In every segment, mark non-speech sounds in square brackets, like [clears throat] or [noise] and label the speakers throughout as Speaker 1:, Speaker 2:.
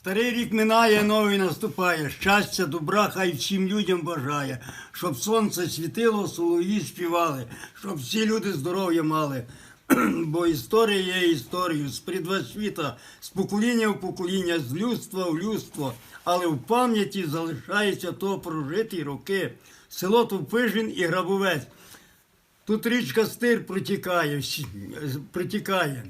Speaker 1: Старий рік минає, новий наступає. Щастя, добра, хай всім людям бажає, щоб сонце світило, солов'ї співали, щоб всі люди здоров'я мали. [clears throat] Бо історія є історією з світа, з покоління в покоління, з людства в людство. Але в пам'яті залишається то прожиті роки. Село Тупижин і Грабовець. Тут річка Стир протікає, протікає.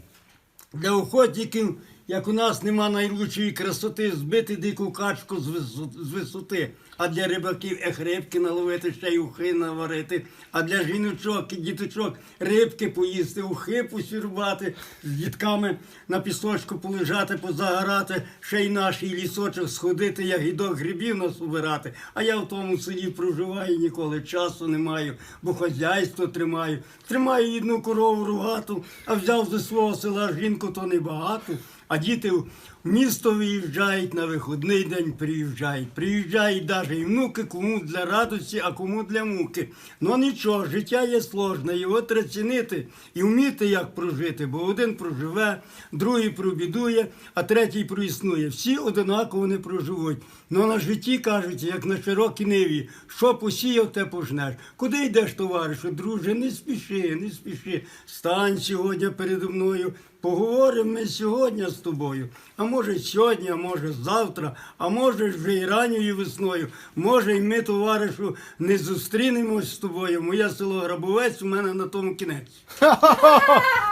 Speaker 1: Для охотників, як у нас нема найлучшої красоти, збити дику качку з висо- висоти. А для рибаків ех рибки наловити, ще й ухи наварити. А для жіночок і діточок рибки поїсти, ухи посірбати, з дітками на пісочку полежати, позагорати, ще й наш лісочок сходити, ягідок грибів нас убирати. А я в тому селі проживаю, ніколи часу не маю, бо хазяйство тримаю. Тримаю одну корову рогату, а взяв зі свого села жінку, то небагато. А діти в місто виїжджають на виходний день, приїжджають. Приїжджають навіть і внуки, кому для радості, а кому для муки. Ну нічого, життя є сложне, його треба цінити і вміти, як прожити, бо один проживе, другий пробідує, а третій проіснує. Всі одинаково не проживуть. Ну на житті кажуть, як на широкій ниві, що посіяв, те пожнеш. Куди йдеш, товаришу, друже, не спіши, не спіши. Стань сьогодні передо мною. Поговоримо ми сьогодні з тобою. А може сьогодні, а може завтра, а може вже і ранньою весною. Може, і ми, товаришу, не зустрінемось з тобою. Моє село Грабовець у мене на тому кінець.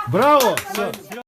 Speaker 2: Браво!